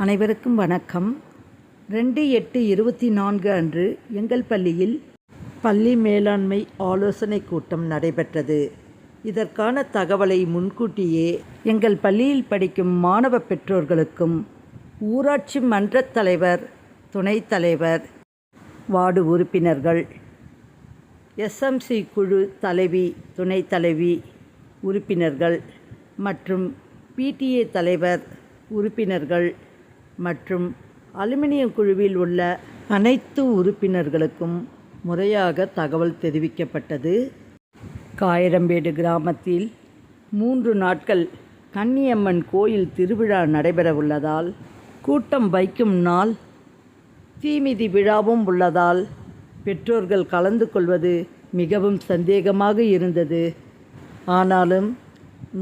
அனைவருக்கும் வணக்கம். ரெண்டு எட்டு இருபத்தி நான்கு அன்று எங்கள் பள்ளியில் பள்ளி மேலாண்மை ஆலோசனை கூட்டம் நடைபெற்றது. இதற்கான தகவலை முன்கூட்டியே எங்கள் பள்ளியில் படிக்கும் மாணவ பெற்றோர்களுக்கும் ஊராட்சி மன்றத் தலைவர் துணைத் தலைவர் வார்டு உறுப்பினர்கள் எஸ்எம்சி குழு தலைவி துணைத் தலைவி உறுப்பினர்கள் மற்றும் பிடிஏ தலைவர் உறுப்பினர்கள் மற்றும் அலுமினிய குழுவில் உள்ள அனைத்து உறுப்பினர்களுக்கும் முறையாக தகவல் தெரிவிக்கப்பட்டது. காயரம்பேடு கிராமத்தில் மூன்று நாட்கள் கன்னியம்மன் கோயில் திருவிழா நடைபெற உள்ளதால் கூட்டம் வைக்கும் நாள் தீமிதி விழாவும் உள்ளதால் பெற்றோர்கள் கலந்து கொள்வது மிகவும் சந்தேகமாக இருந்தது. ஆனாலும்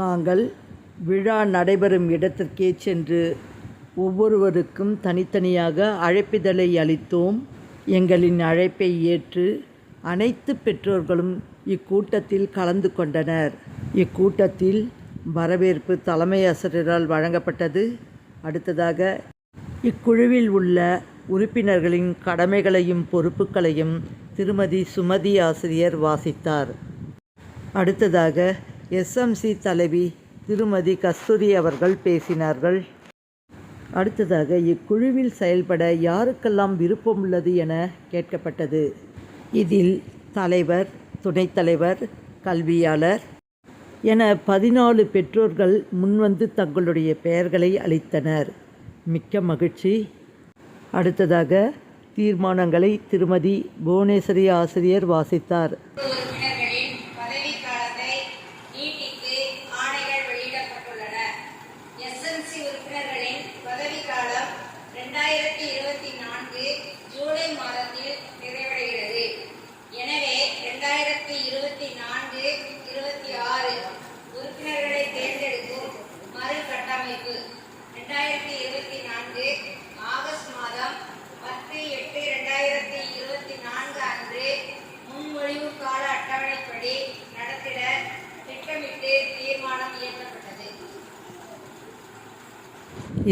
நாங்கள் விழா நடைபெறும் இடத்திற்கே சென்று ஒவ்வொருவருக்கும் தனித்தனியாக அழைப்பிதழை அளித்தோம். எங்களின் அழைப்பை ஏற்று அனைத்து பெற்றோர்களும் இக்கூட்டத்தில் கலந்து கொண்டனர். இக்கூட்டத்தில் வரவேற்பு தலைமை ஆசிரியரால் வழங்கப்பட்டது. அடுத்ததாக இக்குழுவில் உள்ள உறுப்பினர்களின் கடமைகளையும் பொறுப்புகளையும் திருமதி சுமதி ஆசிரியர் வாசித்தார். அடுத்ததாக எஸ்எம்சி தலைவி திருமதி கஸ்தூரி அவர்கள் பேசினார்கள். அடுத்ததாக இக்குழுவில் செயல்பட யாருக்கெல்லாம் விருப்பம் உள்ளது என கேட்கப்பட்டது. இதில் தலைவர் துணைத் தலைவர் கல்வியாளர் என பதினாலு பெற்றோர்கள் முன்வந்து தங்களுடைய பெயர்களை அளித்தனர். மிக்க மகிழ்ச்சி. அடுத்ததாக தீர்மானங்களை திருமதி புவனேஸ்வரி ஆசிரியர் வாசித்தார். உறுப்பினர்களின் பதவிக்காலத்தை காலம் பதவிக்காலம் ரெண்டாயிரத்தி இருபத்தி நான்கு ஜூலை மாதத்தில்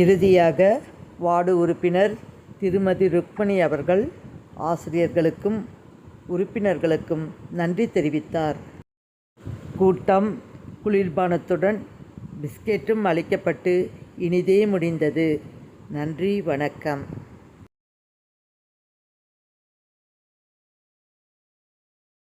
இறுதியாக வார்டு உறுப்பினர் திருமதி ருக்மணி அவர்கள் ஆசிரியர்களுக்கும் உறுப்பினர்களுக்கும் நன்றி தெரிவித்தார். கூட்டம் குளிர்பானத்துடன் பிஸ்கெட்டும் அளிக்கப்பட்டு இனிதே முடிந்தது. நன்றி வணக்கம்.